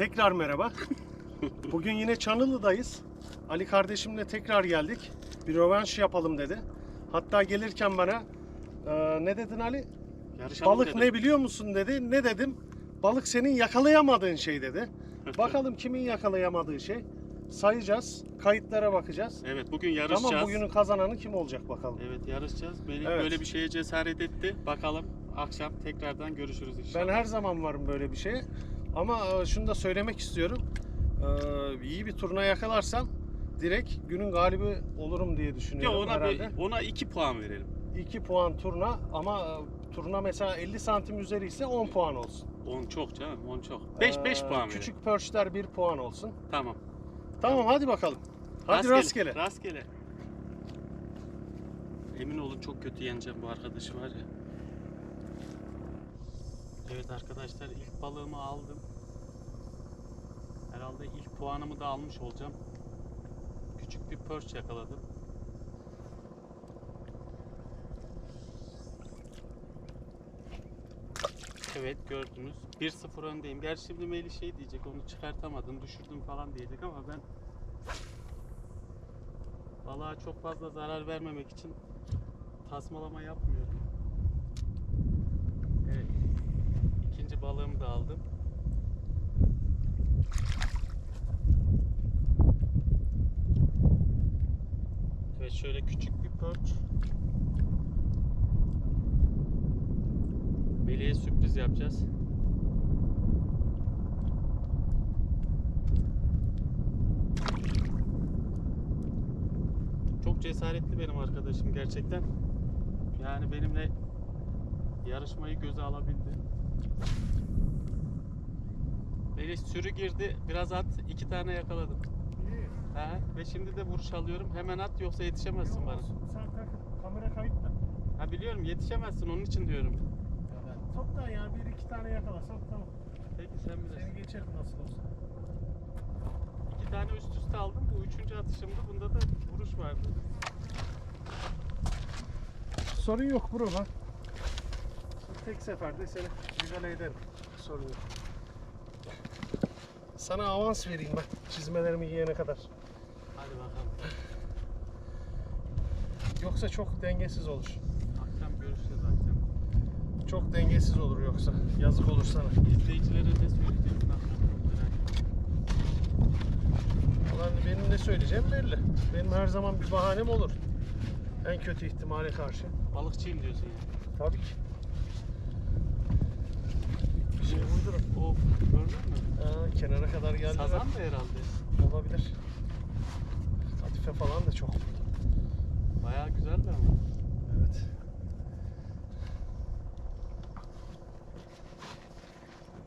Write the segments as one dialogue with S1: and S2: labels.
S1: Tekrar merhaba. Bugün yine Çanılı'dayız. Ali kardeşimle tekrar geldik. Bir rövanş yapalım dedi. Hatta gelirken bana "Ee, ne dedin Ali?
S2: Yarışalım
S1: Balık
S2: dedim.
S1: ne biliyor musun dedi. Ne dedim? Balık senin yakalayamadığın şey dedi. Bakalım kimin yakalayamadığı şey. Sayacağız. Kayıtlara bakacağız.
S2: Evet bugün yarışacağız.
S1: Tamam bugünün kazananı kim olacak bakalım.
S2: Evet yarışacağız. Beni
S1: Evet.
S2: böyle bir şeye cesaret etti. Bakalım akşam tekrardan görüşürüz inşallah.
S1: Ben her zaman varım böyle bir şeye. Ama e, şunu da söylemek istiyorum. Ee, iyi bir turna yakalarsam direkt günün galibi olurum diye
S2: Ya
S1: düşünüyorum
S2: ona
S1: herhalde.
S2: bir, ona 2 puan verelim.
S1: 2 puan turna ama e, turna mesela 50 santim üzeri ise 10 puan olsun.
S2: 10 çok canım 10 çok. 5 5
S1: Ee,
S2: puan verelim.
S1: Küçük pörçler 1 puan olsun.
S2: Tamam.
S1: Tamam hadi bakalım. Hadi rastgele.
S2: Rastgele. Emin olun çok kötü yeneceğim bu arkadaşı var ya. Evet arkadaşlar ilk balığımı aldım. Herhalde ilk puanımı da almış olacağım. Küçük bir perch yakaladım. Evet gördünüz. 1-0 öndeyim. Gerçi şimdi Melih şey diyecek onu çıkartamadın düşürdüm falan diyecek ama ben balığa çok fazla zarar vermemek için tasmalama yapmıyorum. Evet. İkinci balığımı da aldım. Evet şöyle küçük bir perch. Melih'e sürpriz yapacağız. Çok cesaretli benim arkadaşım gerçekten. Yani benimle yarışmayı göze alabildi. Melih sürü girdi. Biraz at. iki tane yakaladım. He, ve şimdi de vuruş alıyorum. Hemen at yoksa yetişemezsin bana.
S1: Sen tak, kamera kayıtta.
S2: Ha biliyorum yetişemezsin onun için diyorum.
S1: Toptan ya bir iki tane yakalasam tamam.
S2: Peki sen
S1: Seni
S2: bilirsin.
S1: geçerim nasıl olsa.
S2: İki tane üst üste aldım. Bu üçüncü atışımdı. Bunda da vuruş vardı.
S1: Sorun yok bro lan. Tek seferde seni müdahale ederim. Sorun yok. Sana avans vereyim ben çizmelerimi yiyene kadar.
S2: Hadi bakalım.
S1: Yoksa çok dengesiz olur.
S2: Akşam görüşeceğiz akşam.
S1: Çok dengesiz olur yoksa. Yazık olur sana.
S2: İzleyicilere ne söyleyeceksin.
S1: Ulan benim ne söyleyeceğim belli. Benim her zaman bir bahanem olur. En kötü ihtimale karşı.
S2: Balıkçıyım diyorsun yani.
S1: Tabii ki. Bir şey uydururum.
S2: Of gördün mü?
S1: Aa, kenara kadar geldi.
S2: Sazan da herhalde.
S1: Olabilir. Kadife falan da çok.
S2: Bayağı güzeldi ama.
S1: Evet.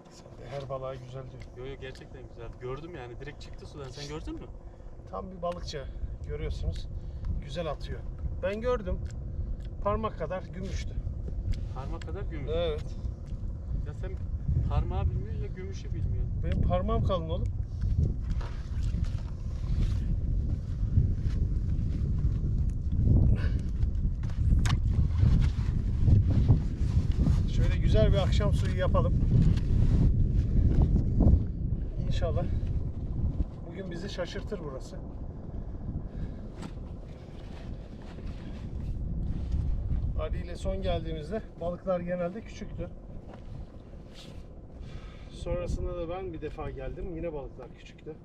S1: Sen de her balığa güzel diyor.
S2: Yo yo gerçekten güzel. Gördüm yani direkt çıktı sudan. Sen gördün mü?
S1: Tam bir balıkçı görüyorsunuz. Güzel atıyor. Ben gördüm. Parmak kadar gümüştü.
S2: Parmak kadar gümüş.
S1: Evet.
S2: Ya sen parmağı bilmiyorsun ya gümüşü bilmiyorsun.
S1: Benim parmağım kalın oğlum. Şöyle güzel bir akşam suyu yapalım. İnşallah. Bugün bizi şaşırtır burası. Ali ile son geldiğimizde balıklar genelde küçüktü. Sonrasında da ben bir defa geldim. Yine balıklar küçüktü.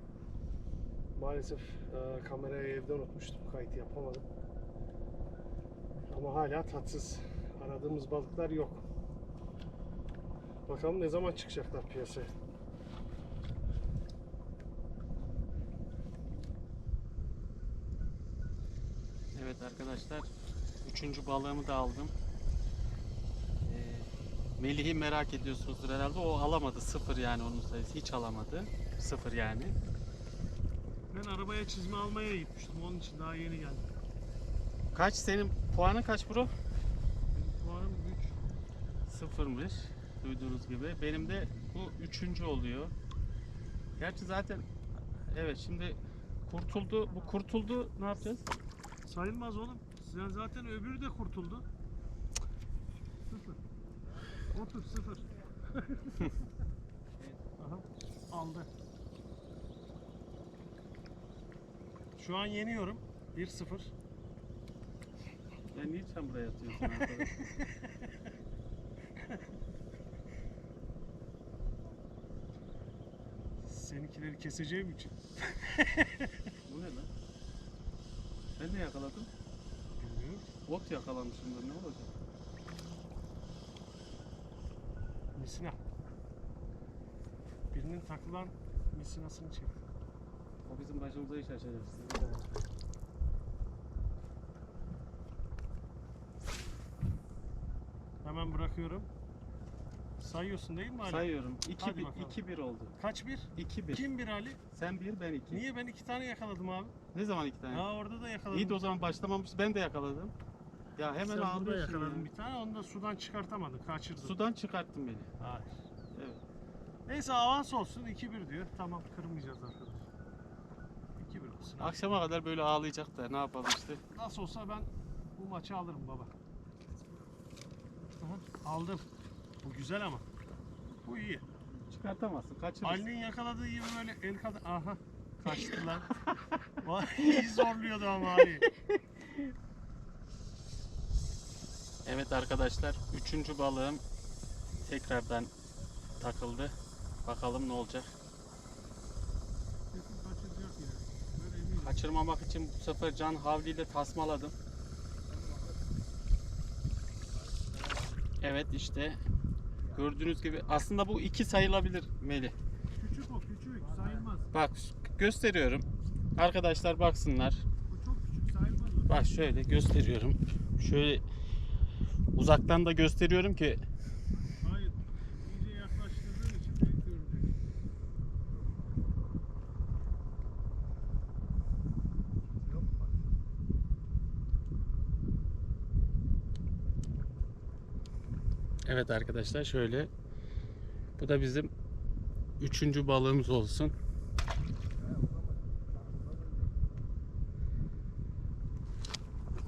S1: Maalesef e, kamerayı evde unutmuştum. Kayıt yapamadım. Ama hala tatsız. Aradığımız balıklar yok. Bakalım ne zaman çıkacaklar piyasaya.
S2: Evet arkadaşlar. Üçüncü balığımı da aldım. Ee, Melih'i merak ediyorsunuzdur herhalde. O alamadı. Sıfır yani onun sayısı. Hiç alamadı. Sıfır yani.
S1: Ben arabaya çizme almaya gitmiştim. Onun için daha yeni geldim.
S2: Kaç senin puanın kaç bro?
S1: Benim puanım 3.
S2: Sıfırmış. Duyduğunuz gibi. Benim de bu üçüncü oluyor. Gerçi zaten evet şimdi kurtuldu. Bu kurtuldu. Ne yapacağız?
S1: Sayılmaz oğlum. Sen zaten öbürü de kurtuldu. Sıfır. Otur sıfır. Aha. aldı. Şu an yeniyorum. 1-0.
S2: Ya niye sen buraya yatıyorsun arkadaş?
S1: Seninkileri keseceğim için.
S2: Bu ne lan? Ben ne yakaladım?
S1: Bilmiyorum.
S2: Ot yakalamışımdır ne olacak?
S1: Misina. Birinin takılan misinasını çek.
S2: O bizim başımıza iş açacak.
S1: Hemen bırakıyorum. Sayıyorsun değil mi Ali?
S2: Sayıyorum.
S1: Hadi
S2: 2-1
S1: bakalım.
S2: 2-1 oldu.
S1: Kaç bir?
S2: 2-1.
S1: Kim bir Ali?
S2: Sen 1 ben 2.
S1: Niye ben iki tane yakaladım abi?
S2: Ne zaman 2 tane?
S1: Ya orada da yakaladım.
S2: İyi de o zaman başlamamış ben de yakaladım. Ya hemen
S1: Sen burada
S2: ağlıyorsun
S1: yakaladın
S2: ya.
S1: bir tane onu da sudan çıkartamadın. Kaçırdın.
S2: Sudan çıkarttın beni.
S1: Hayır.
S2: Evet.
S1: Neyse avans olsun 2-1 diyor. Tamam kırmayacağız arkadaşlar. 2-1 olsun.
S2: Akşama kadar böyle ağlayacak da ne yapalım işte.
S1: Nasıl olsa ben bu maçı alırım baba. Aha, aldım. Bu güzel ama. Bu iyi.
S2: Çıkartamazsın. Kaçırırsın.
S1: Ali'nin yakaladığı gibi böyle el kadar... Aha. Kaçtı lan. Vay iyi zorluyordu ama Ali.
S2: Evet arkadaşlar, üçüncü balığım tekrardan takıldı. Bakalım ne olacak. Kaçırmamak için bu sefer can havliyle tasmaladım. Evet işte gördüğünüz gibi aslında bu iki sayılabilir Melih.
S1: Küçük o küçük sayılmaz.
S2: Bak gösteriyorum. Arkadaşlar baksınlar.
S1: Bu çok küçük sayılmaz.
S2: Bak şöyle gösteriyorum. Şöyle uzaktan da gösteriyorum ki
S1: Hayır. İyice yaklaştırdığın için büyük görünecek. Yok bak.
S2: Evet arkadaşlar şöyle. Bu da bizim üçüncü balığımız olsun.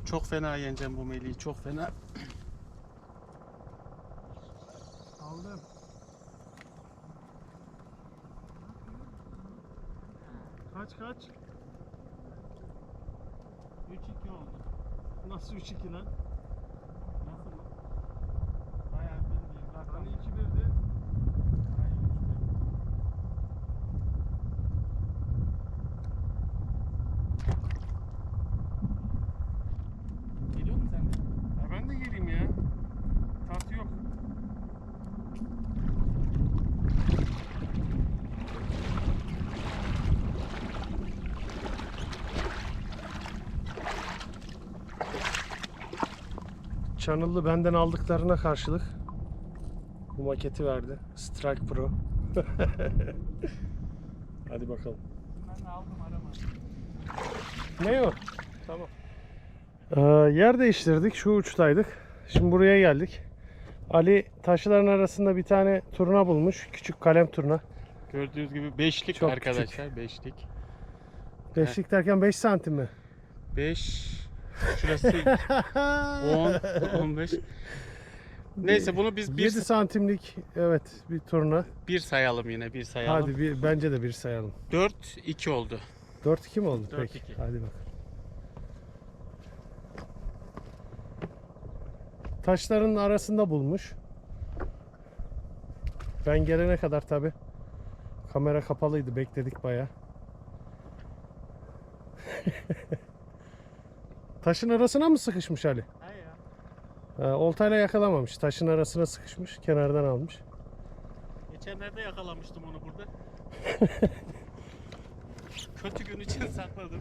S2: Çok fena yeneceğim bu meleği. Çok fena.
S1: Aldım. Kaç kaç?
S2: 3-2 oldu.
S1: Nasıl 3-2 lan?
S2: Nasıl mı? Bayağı bilmiyorum.
S1: Hani 2-1'di.
S2: Geliyor mu sen de?
S1: Ya ben de geleyim ya. Tat yok. Channel'lı benden aldıklarına karşılık bu maketi verdi. Strike Pro. Hadi bakalım.
S2: Ben de aldım arama.
S1: Ne o? Tamam. Ee, yer değiştirdik. Şu uçtaydık. Şimdi buraya geldik. Ali taşların arasında bir tane turna bulmuş. Küçük kalem turna.
S2: Gördüğünüz gibi beşlik
S1: Çok
S2: arkadaşlar. Beşlik.
S1: Beşlik derken 5 santim mi?
S2: 5 şurası 10 15 Neyse bunu biz
S1: 1
S2: bir,
S1: santimlik evet bir turna.
S2: bir sayalım yine bir sayalım.
S1: Hadi bir, bence de bir sayalım.
S2: 4 2 oldu.
S1: 4-2 mi oldu?
S2: 4-2.
S1: Peki. Hadi bak. Taşların arasında bulmuş. Ben gelene kadar tabi. Kamera kapalıydı. Bekledik baya. Taşın arasına mı sıkışmış Ali? Ha, oltayla yakalamamış. Taşın arasına sıkışmış. Kenardan almış.
S2: Geçenlerde yakalamıştım onu burada. Kötü gün için sakladım.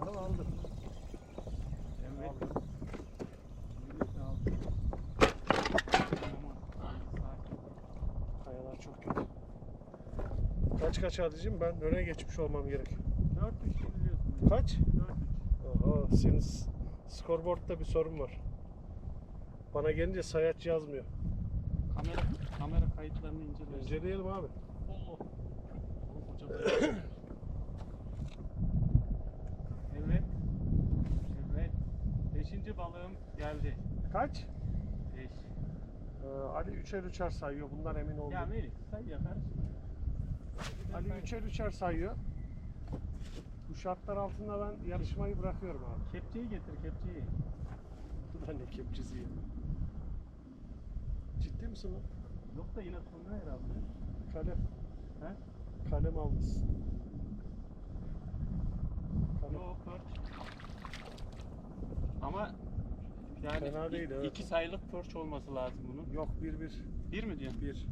S1: Aldım aldım.
S2: Evet.
S1: Kayalar çok kötü. Kaç kaç Adicim? Ben öne geçmiş olmam gerekiyor.
S2: 4 3 biliyorsun.
S1: Kaç?
S2: 4 3.
S1: Aha, senin scoreboard'da bir sorun var. Bana gelince sayaç yazmıyor.
S2: Kamera kamera kayıtlarını inceliyoruz.
S1: İnceleyelim abi.
S2: Balık. evet. Evet. Beşinci balığım geldi.
S1: Kaç?
S2: 5.
S1: Ee, Ali üçer üçer sayıyor. Bundan emin oldum.
S2: Ya Melih say ya karışma.
S1: Ali üçer üçer sayıyor. Şartlar altında ben yarışmayı bırakıyorum abi.
S2: Kepçeyi getir kepçeyi.
S1: Bu da ne kepçesi ya. Ciddi misin lan?
S2: Yok da yine sonra herhalde.
S1: Kalem.
S2: He?
S1: Kalem almışsın. Kalem.
S2: Yok perch. Ama yani
S1: Fena değil, evet.
S2: iki sayılık perch olması lazım bunun.
S1: Yok bir bir.
S2: Bir mi diyorsun?
S1: Bir.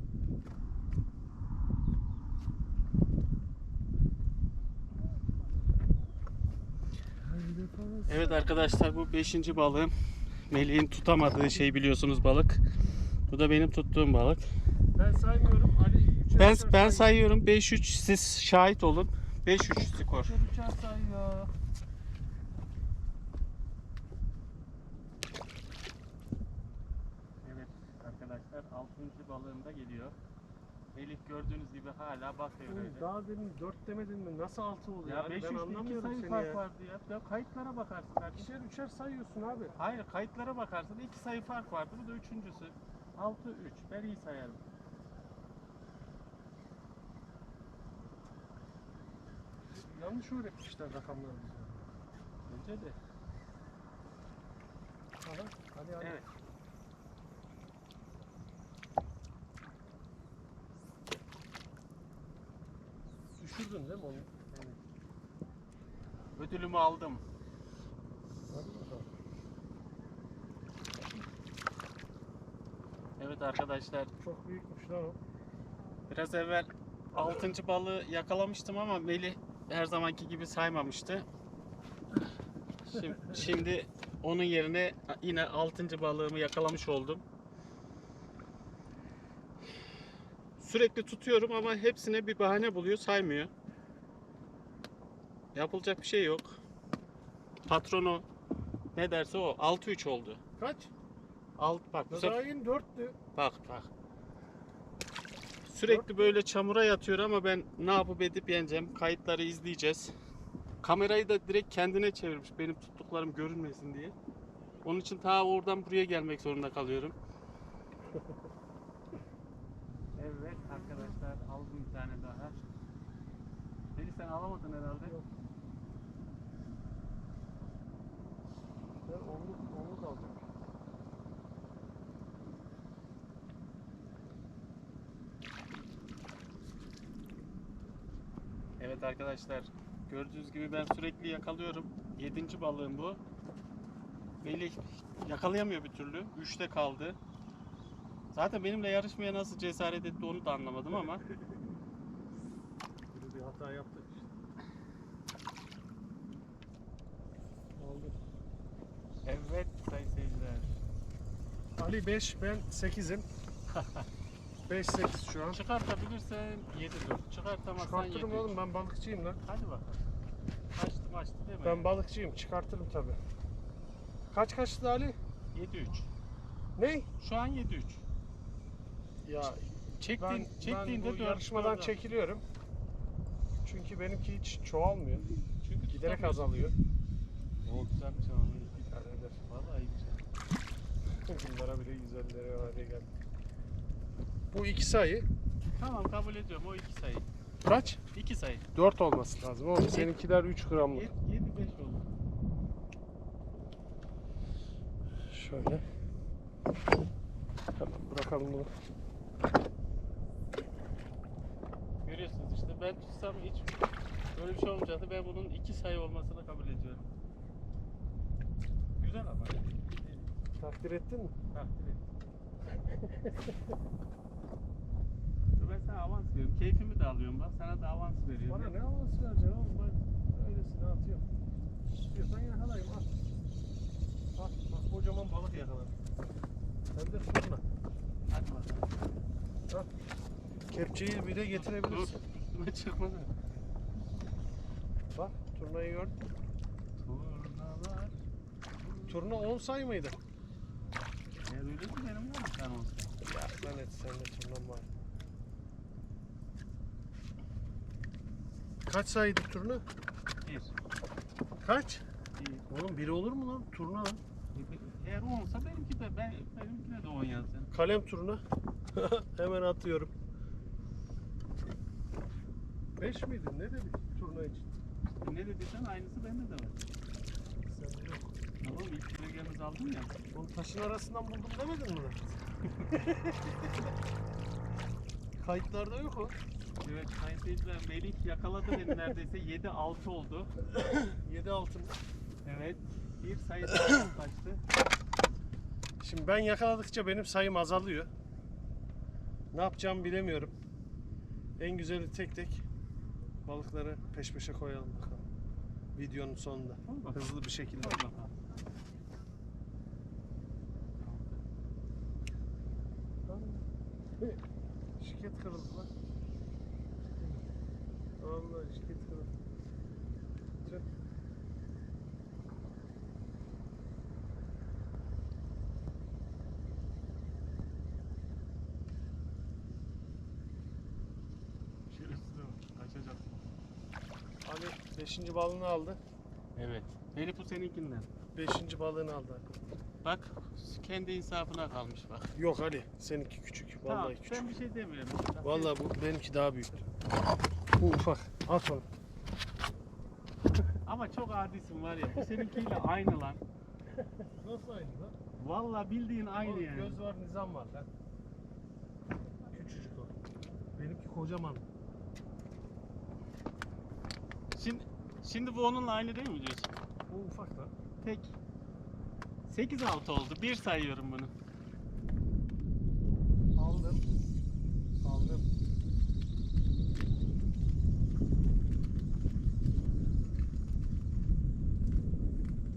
S2: Evet arkadaşlar bu beşinci balığım. Melih'in tutamadığı şey biliyorsunuz balık. Bu da benim tuttuğum balık.
S1: Ben saymıyorum. Ali
S2: Ben ben
S1: sayıyor.
S2: sayıyorum 5-3 siz şahit olun. 5-3 skor. Evet arkadaşlar 6. balığım da geliyor. Melih gördüğünüz gibi hala bakıyor
S1: Oğlum
S2: öyle.
S1: Daha demin 4 demedin mi? Nasıl 6 oluyor?
S2: Ya
S1: Ali?
S2: 5
S1: ben
S2: 3 2
S1: anlamıyorum
S2: sayı
S1: seni
S2: fark
S1: ya.
S2: vardı ya. Ya kayıtlara bakarsın kardeşim.
S1: Üçer üçer sayıyorsun abi.
S2: Hayır kayıtlara bakarsın 2 sayı fark vardı. Bu da üçüncüsü. 6 3. Ben iyi sayarım.
S1: Yanlış öğretmişler rakamları bize.
S2: Bence de.
S1: Aha, hadi hadi.
S2: Evet.
S1: Düşürdün değil mi onu?
S2: Ödülümü aldım. Evet arkadaşlar
S1: Çok büyükmüş lan o.
S2: biraz evvel 6. balığı yakalamıştım ama Melih her zamanki gibi saymamıştı. Şimdi, şimdi onun yerine yine 6. balığımı yakalamış oldum. Sürekli tutuyorum ama hepsine bir bahane buluyor, saymıyor. Yapılacak bir şey yok. Patronu ne derse o. 6-3 oldu.
S1: Kaç?
S2: Alt bak bu sefer
S1: Daha yeni 4'tü.
S2: Bak bak. Sürekli böyle çamura yatıyor ama ben ne yapıp edip yeneceğim. Kayıtları izleyeceğiz. Kamerayı da direkt kendine çevirmiş benim tuttuklarım görünmesin diye. Onun için ta oradan buraya gelmek zorunda kalıyorum. evet arkadaşlar aldım bir tane daha. Deli sen alamadın herhalde.
S1: Yok. Ben onluk, onluk alacağım.
S2: Evet arkadaşlar gördüğünüz gibi ben sürekli yakalıyorum. Yedinci balığım bu. Melih yakalayamıyor bir türlü. Üçte kaldı. Zaten benimle yarışmaya nasıl cesaret etti onu da anlamadım ama.
S1: Hata yaptık işte. Oldu.
S2: Evet sayın seyirciler.
S1: Ali 5, ben 8'im. 5 8 şu an.
S2: Çıkartabilirsen 7 dur. Çıkartamazsan 7
S1: Çıkartırım oğlum ben balıkçıyım lan.
S2: Hadi bakalım. Açtım açtı değil mi?
S1: Ben balıkçıyım çıkartırım tabi. Kaç kaçtı Ali?
S2: 7-3.
S1: Ne?
S2: Şu an 7-3.
S1: Ya
S2: Çektiğin,
S1: ben, ben
S2: çektiğinde
S1: bu
S2: 4
S1: yarışmadan çekiliyorum. Çünkü benimki hiç çoğalmıyor.
S2: Çünkü
S1: Giderek
S2: tutamıyorsun.
S1: azalıyor.
S2: O güzelmiş ama.
S1: İdare eder.
S2: Vallahi iyi güzel.
S1: Bunlara bile güzelleri hale geldi. Bu iki sayı.
S2: Tamam kabul ediyorum o 2 sayı.
S1: Kaç?
S2: 2 sayı.
S1: 4 olması lazım oğlum. Seninkiler 3 gramlık.
S2: 7 5 oldu.
S1: Şöyle. Tamam bırakalım bunu.
S2: Görüyorsunuz işte ben tutsam hiç böyle bir şey olmayacaktı. Ben bunun 2 sayı olmasını kabul ediyorum. Güzel ama.
S1: Takdir ettin mi?
S2: Takdir et. Dur ben sana avans veriyorum. Keyfimi de alıyorum bak. Sana da avans veriyorum.
S1: Bana ne havası vereceksin oğlum? Ben öylesine atıyorum. İstiyorsan yakalayayım al. Al bak kocaman balık yakaladım. Hem de.
S2: Hadi bakalım.
S1: Al. Kepçeyi bile getirebilirsin.
S2: Dur. Çıkmadı.
S1: Bak turnayı gördün.
S2: Turnalar.
S1: Turna 10 sayı mıydı?
S2: Ya öyle mi benim var mı sen olsun?
S1: Ya lanet sende turnan var. Kaç sayıydı turna?
S2: Bir.
S1: Kaç?
S2: Bir.
S1: Oğlum biri olur mu lan? Turna lan.
S2: Eğer olsa benimki de ben, benimkine de 10 yazacaksın.
S1: Kalem turuna. Hemen atıyorum. 5 miydi? Ne dedi turna için?
S2: Ne dediysen aynısı bende de var.
S1: Sen biliyorsun.
S2: Tamam ilk kilogram aldın ya.
S1: Oğlum taşın arasından buldum demedin mi lan? Kayıtlarda yok o.
S2: Evet sayın seyirciler Melih yakaladı beni neredeyse 7-6 oldu.
S1: 7 altın.
S2: Evet. Bir sayı daha kaçtı.
S1: Şimdi ben yakaladıkça benim sayım azalıyor. Ne yapacağımı bilemiyorum. En güzeli tek tek balıkları peş peşe koyalım bakalım. Videonun sonunda. Hızlı bir şekilde. Şirket kırıldı lan. Allah şirket kırıldı. Tüh.
S2: Şöyle üstüne bak. Kaçacak.
S1: 5. balığını aldı.
S2: Evet. Melih bu seninkinden.
S1: 5. balığını aldı.
S2: Bak kendi insafına kalmış bak.
S1: Yok Ali seninki küçük. Vallahi
S2: tamam,
S1: küçük.
S2: Ben bir şey demiyorum.
S1: Vallahi bu benimki daha büyük. Bu ufak. At onu.
S2: Ama çok adisin var ya. Bu seninkiyle aynı lan.
S1: Nasıl aynı lan?
S2: Vallahi bildiğin aynı
S1: Oğlum,
S2: yani.
S1: Göz var nizam var lan. Küçücük o. Benimki kocaman.
S2: Şimdi şimdi bu onunla aynı değil mi diyorsun?
S1: Bu ufak lan.
S2: Tek. 8-6 oldu. Bir sayıyorum bunu.
S1: Aldım. Aldım.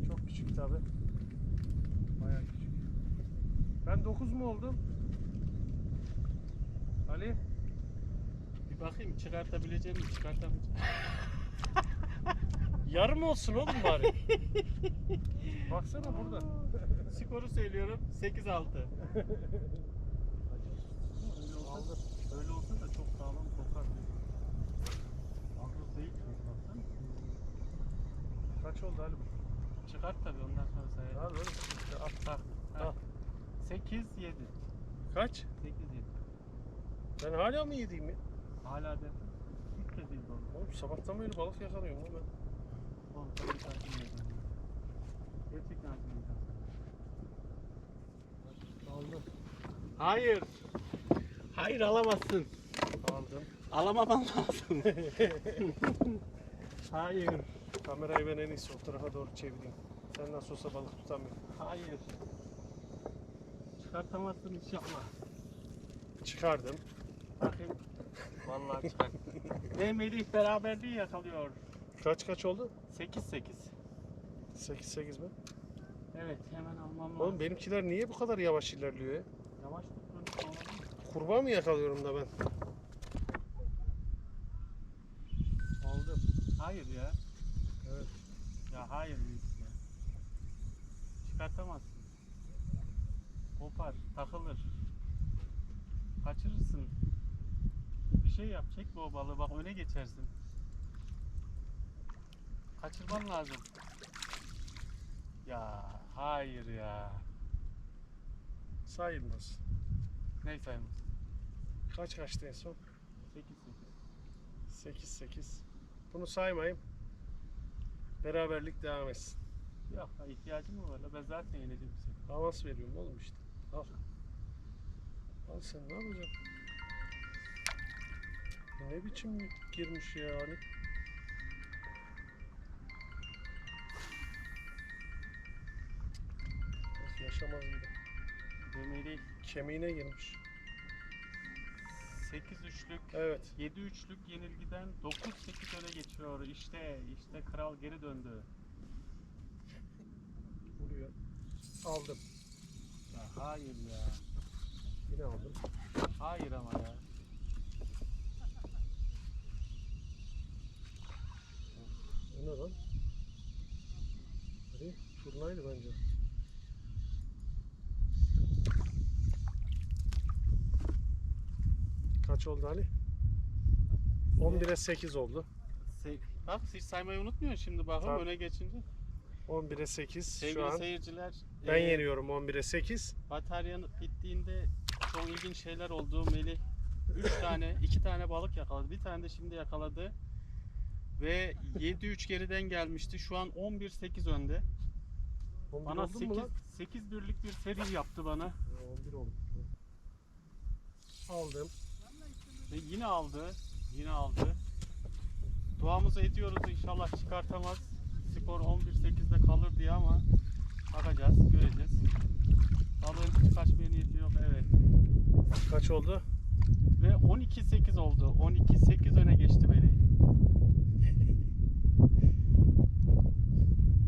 S1: Çok küçük tabi. Baya küçük. Ben 9 mu oldum? Ali?
S2: Bir bakayım çıkartabileceğim mi? Çıkartamayacağım.
S1: Yarım olsun oğlum bari. Baksana burada.
S2: Skoru söylüyorum 8-6.
S1: Aldım.
S2: Öyle olsa da çok sağlam kokar. Ağız değil çünkü baksana.
S1: Kaç oldu Ali bu?
S2: Çıkart tabii ondan sonra sayarım.
S1: Al oğlum. İşte at.
S2: Bak.
S1: Al.
S2: 8 7.
S1: Kaç?
S2: 8 7.
S1: Ben hala mı yediğim ya?
S2: Hala dedim. Hiç de değil bu.
S1: Oğlum sabahtan beri balık yakalıyorum oğlum ben.
S2: Gerçekten acımayacağım.
S1: Aldım.
S2: Hayır. Hayır alamazsın.
S1: Aldım.
S2: Alamaman lazım. Hayır.
S1: Kamerayı ben en iyisi o tarafa doğru çevireyim. Sen nasıl olsa balık tutamıyorsun.
S2: Hayır. Çıkartamazsın inşallah.
S1: Çıkardım.
S2: Bakayım. Vallahi çıkart. Ve Melih beraberliği yakalıyor.
S1: Kaç kaç oldu?
S2: 8-8.
S1: 8-8 mi?
S2: Evet hemen almam lazım.
S1: Oğlum benimkiler niye bu kadar yavaş ilerliyor ya?
S2: Yavaş tut bunu.
S1: Kurbağa mı yakalıyorum da ben? Aldım.
S2: Hayır ya.
S1: Evet.
S2: Ya hayır Melih ya. Çıkartamazsın. Kopar, takılır. Kaçırırsın. Bir şey yap, çekme o balığı bak öne geçersin. Kaçırman lazım. Ya hayır ya.
S1: Sayılmaz.
S2: Neyse sayılmaz.
S1: Kaç kaçtı en son?
S2: 8
S1: 8-8. Bunu saymayayım. Beraberlik devam etsin.
S2: Yok ihtiyacım mı var? la? Ben zaten yeneceğim seni.
S1: Avans veriyorum oğlum işte. Al. Al sen ne yapacaksın? Ne biçim girmiş ya Ali? Yaşamaz gibi.
S2: Demeli
S1: Kemiğine girmiş.
S2: 8 üçlük,
S1: Evet.
S2: 7 üçlük yenilgiden 9-8 öne geçiyor. İşte, işte kral geri döndü.
S1: Vuruyor. Aldım.
S2: Ya hayır ya.
S1: Yine aldım.
S2: Hayır ama ya.
S1: O ne lan? Ali turnaydı bence. Kaç oldu Ali? 11'e 8 oldu.
S2: Se- Bak hiç saymayı unutmuyorsun şimdi bakın
S1: Tabii.
S2: öne geçince.
S1: 11'e 8
S2: Sevgili
S1: şu an.
S2: seyirciler
S1: Ben
S2: Ee,
S1: yeniyorum 11'e 8.
S2: Bataryanın bittiğinde çok ilginç şeyler oldu. Melih 3 tane, 2 tane balık yakaladı. Bir tane de şimdi yakaladı. Ve 7-3 geriden gelmişti. Şu an 11-8 önde.
S1: 11
S2: Bana
S1: oldun
S2: 8,
S1: mu lan?
S2: 8 birlik bir seri yaptı bana.
S1: Ha, 11 oldu. Aldım.
S2: Ve yine aldı. Yine aldı. Duamızı ediyoruz inşallah çıkartamaz. Skor 11-8'de kalır diye ama bakacağız, göreceğiz. Balığın kaçmaya niyeti yok. Evet.
S1: Kaç oldu?
S2: Ve 12-8 oldu. 12-8 öne geçti Melih.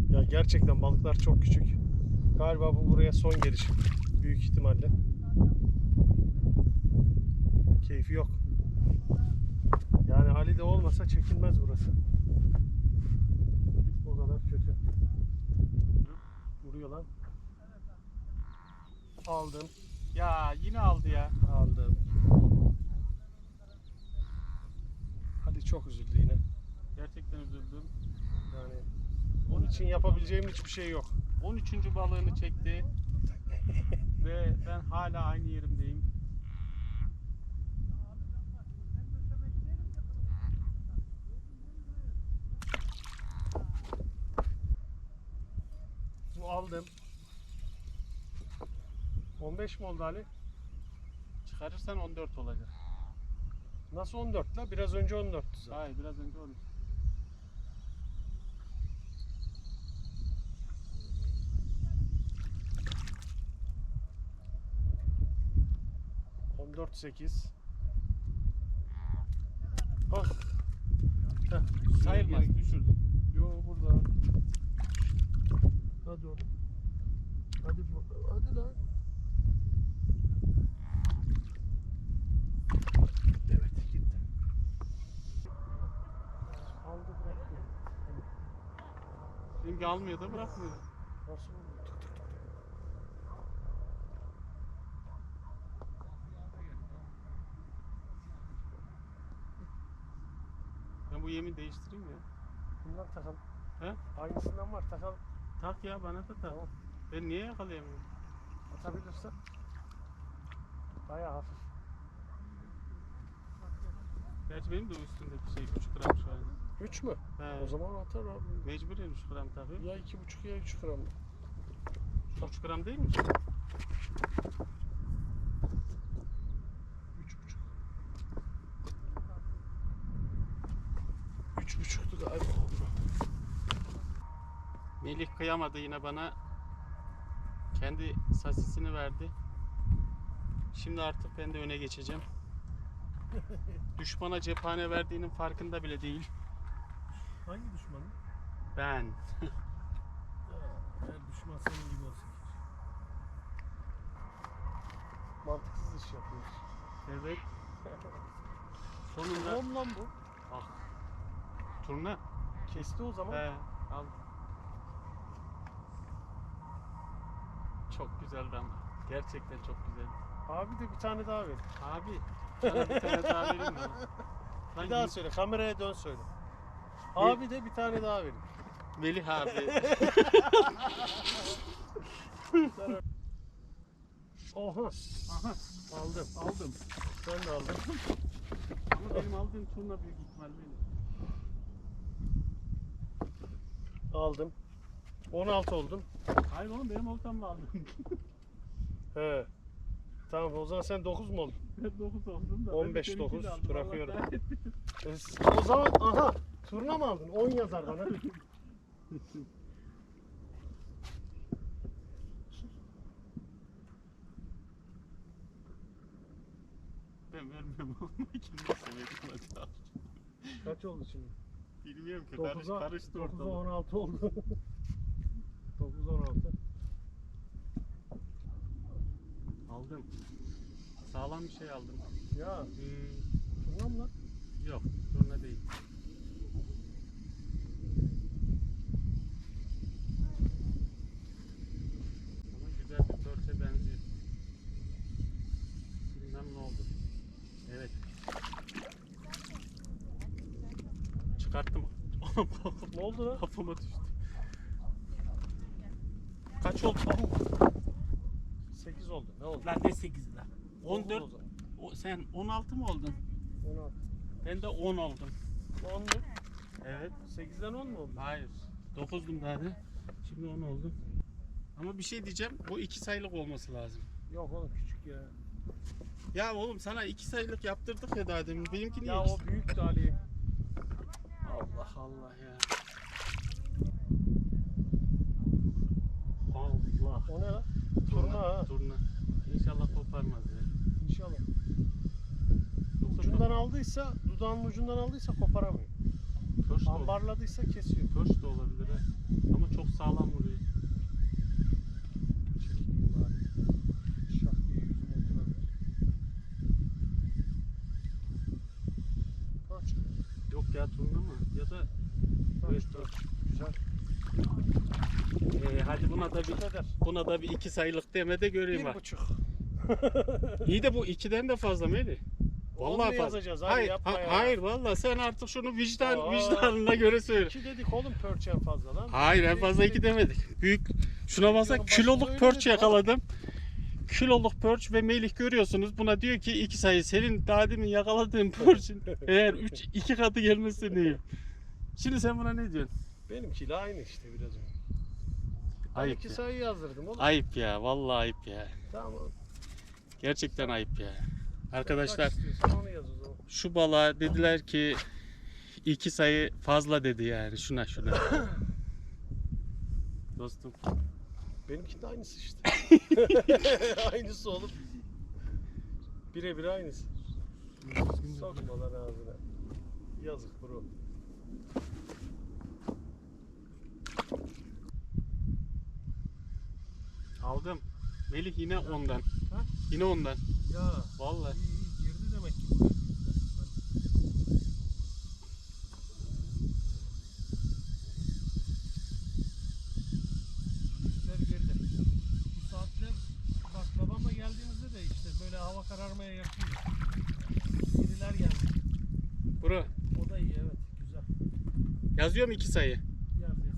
S1: Ya gerçekten balıklar çok küçük. Galiba bu buraya son gelişim. Büyük ihtimalle. Keyfi yok. Yani Ali de olmasa çekilmez burası. O kadar kötü. Vuruyor lan. Aldım.
S2: Ya yine aldı ya.
S1: Aldım. Ali çok üzüldü yine.
S2: Gerçekten üzüldüm.
S1: Yani onun için yapabileceğim hiçbir şey yok.
S2: 13. balığını çekti. Ve ben hala aynı yerimdeyim.
S1: Aldım. 15 mi oldu Ali?
S2: Çıkarırsan 14 olacak.
S1: Nasıl 14 la? Biraz önce 14'tü zaten.
S2: Hayır biraz önce 13.
S1: On 14 8. Ah. Heh,
S2: Sayılmaz düşürdüm.
S1: Yo burada. Hadi oğlum. Hadi hadi lan. Evet gitti. Aldı bıraktı.
S2: Şimdi almıyor da bırakmıyor.
S1: Nasıl oldu? Tık tık tık.
S2: Ben bu yemi değiştireyim ya.
S1: Bundan takalım.
S2: He?
S1: Aynısından var takalım.
S2: Tak ya bana da tak.
S1: Tamam.
S2: Ben niye yakalayamıyorum?
S1: Atabilirsen. Bayağı hafif.
S2: Gerçi benim de o üstündeki şey 3 gram şu an.
S1: 3 mü?
S2: He.
S1: O zaman atar abi.
S2: Mecburen 3 gram tabii.
S1: Ya 2,5 ya 3 gram.
S2: 3 gram değil mi?
S1: 3,5. Üç buçuktu galiba.
S2: Melih kıyamadı yine bana. Kendi sasisini verdi. Şimdi artık ben de öne geçeceğim. Düşmana cephane verdiğinin farkında bile değil.
S1: Hangi düşmanı?
S2: Ben.
S1: Her düşman senin gibi olsun. Mantıksız iş yapıyoruz.
S2: Evet. Sonunda
S1: Tamam lan bu.
S2: turna.
S1: Kesti o zaman.
S2: He, al. Çok güzeldi ama. Gerçekten çok güzeldi.
S1: Abi de bir tane daha ver.
S2: Abi sana bir tane daha vereyim mi? Lan
S1: Bir daha söyle. Kameraya dön söyle. Abi de bir tane daha verin.
S2: Melih abi.
S1: Oha.
S2: Aha
S1: Aldım.
S2: aldım.
S1: Ben de aldım.
S2: Ama benim aldığım turna büyük ihtimal benim.
S1: Aldım. 16 oldum.
S2: Hayır oğlum benim oltamla aldım.
S1: He. Tamam o zaman sen 9 mu oldun?
S2: ben 9 oldum da.
S1: 15
S2: ben seninkiyle
S1: 9
S2: aldım. Allah
S1: bırakıyorum. E, O zaman aha turna mı aldın? 10 yazar bana.
S2: ben vermiyorum severim hadi.
S1: Kaç oldu şimdi?
S2: Bilmiyorum ki karış,
S1: 9'a
S2: karıştı
S1: 9'a
S2: ortalık.
S1: 16 oldu. 9 16.
S2: Aldım. Sağlam bir şey aldım.
S1: Ya
S2: Hmm,
S1: turna mı lan?
S2: yok turna değil. Ama güzel bir törte benziyor. Bilmem ne oldu. Evet. Çıkarttım.
S1: Ne oldu lan?
S2: Kafama düştü. Oldu? Oh.
S1: 8 oldu. Ne oldu?
S2: Lan ne 8 lan?
S1: Dokuz
S2: 14.
S1: o
S2: sen 16 mı oldun?
S1: 16.
S2: Ben de 10 oldum.
S1: 10 mu?
S2: Evet.
S1: 8'den 10 mu oldu?
S2: Hayır. 9'dum daha ne? Şimdi 10 oldum. Ama bir şey diyeceğim. Bu 2 sayılık olması lazım.
S1: Yok oğlum küçük ya.
S2: Ya oğlum sana 2 sayılık yaptırdık ya daha demin. Benimki niye?
S1: Ya o büyük de Ali.
S2: Allah Allah ya. Allah.
S1: O ne lan? Turna ha.
S2: Turna. İnşallah koparmaz ya.
S1: İnşallah.
S2: Yoksa
S1: Ucundan aldıysa, dudağının ucundan aldıysa koparamıyor.
S2: Köş de,
S1: Ambarladıysa kesiyor.
S2: köş de olabilir. Ama çok sağlam vuruyor.
S1: Çekeyim bari. Şak diye yüzüne oturabilir. Kaç?
S2: Yok ya turna mı? Ya da? Evet?
S1: Güzel.
S2: Ee, hadi buna da bir buna da bir iki sayılık deme de göreyim
S1: Bir buçuk.
S2: İyi de bu ikiden de fazla Melih.
S1: Onu
S2: Vallahi fazla.
S1: yazacağız abi
S2: Hayır,
S1: yapma
S2: ha-
S1: ya.
S2: hayır vallahi sen artık şunu vicdan
S1: Aa.
S2: vicdanına göre söyle.
S1: İki dedik oğlum pörç en fazla lan.
S2: Hayır en fazla iki demedik. Büyük şuna
S1: başında
S2: kiloluk pörç yakaladım. Kiloluk pörç ve Melih görüyorsunuz. Buna diyor ki iki sayı senin daha demin yakaladığın pörçün eğer üç iki katı gelmezse neyim? Şimdi sen buna ne diyorsun?
S1: Benimkiyle aynı işte biraz önce. Ben
S2: Ayıp
S1: iki
S2: ya.
S1: sayı yazdırdım oğlum.
S2: Ayıp ya vallahi ayıp ya.
S1: Tamam.
S2: Gerçekten ayıp ya. Arkadaşlar şu balığa dediler ki iki sayı fazla dedi yani şuna şuna. Dostum
S1: Benimki de aynısı işte. aynısı oğlum. Birebir aynısı. Sokma lan ağzına. Yazık bro.
S2: aldım. Melih yine ondan.
S1: Ha?
S2: Yine ondan.
S1: Ya.
S2: Vallahi.
S1: iyi, iyi, girdi demek ki buraya. Geldiğimizde de işte böyle hava kararmaya yakın. Biriler geldi.
S2: Bro
S1: O da iyi evet güzel.
S2: yazıyorum iki sayı.
S1: Yaz yaz.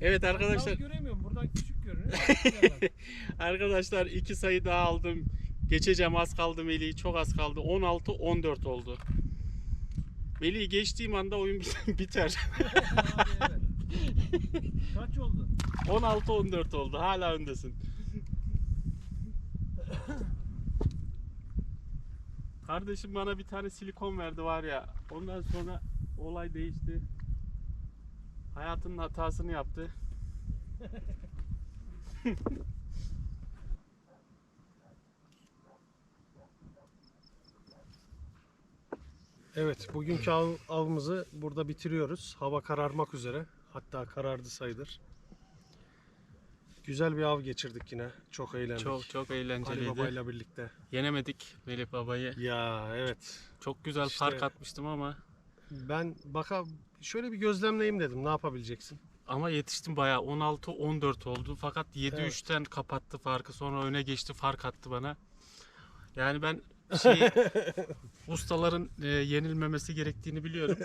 S2: Evet arkadaşlar.
S1: tam göremiyorum buradan küçük görünüyor. Güzel.
S2: Arkadaşlar iki sayı daha aldım. Geçeceğim az kaldı Melih'i. Çok az kaldı. 16-14 oldu. Melih'i geçtiğim anda oyun bit- biter.
S1: Kaç oldu?
S2: 16-14 oldu. Hala öndesin. Kardeşim bana bir tane silikon verdi var ya. Ondan sonra olay değişti. Hayatının hatasını yaptı.
S1: Evet, bugünkü av, avımızı burada bitiriyoruz. Hava kararmak üzere. Hatta karardı sayılır. Güzel bir av geçirdik yine. Çok eğlendik.
S2: Çok çok
S1: Ali
S2: eğlenceliydi.
S1: Baba'yla birlikte.
S2: Yenemedik Melih Baba'yı.
S1: Ya evet.
S2: Çok güzel
S1: İşte-
S2: fark atmıştım ama
S1: Ben baka şöyle bir gözlemleyeyim dedim. Ne yapabileceksin?
S2: Ama yetiştim bayağı 16-14 oldu. Fakat 7-3'ten kapattı farkı. Sonra öne geçti fark attı bana. Yani ben şey ustaların e, yenilmemesi gerektiğini biliyorum.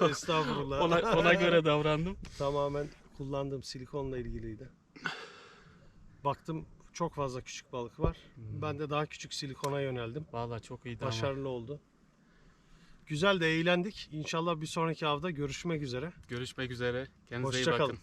S1: Estağfurullah.
S2: Ona, ona göre davrandım.
S1: Tamamen kullandığım silikonla ilgiliydi. Baktım çok fazla küçük balık var. Ben de daha küçük silikona yöneldim.
S2: Vallahi çok ama.
S1: Başarılı oldu. Güzel de eğlendik. İnşallah bir sonraki avda görüşmek üzere.
S2: Görüşmek üzere. Kendinize iyi
S1: Hoşça
S2: bakın.
S1: kalın.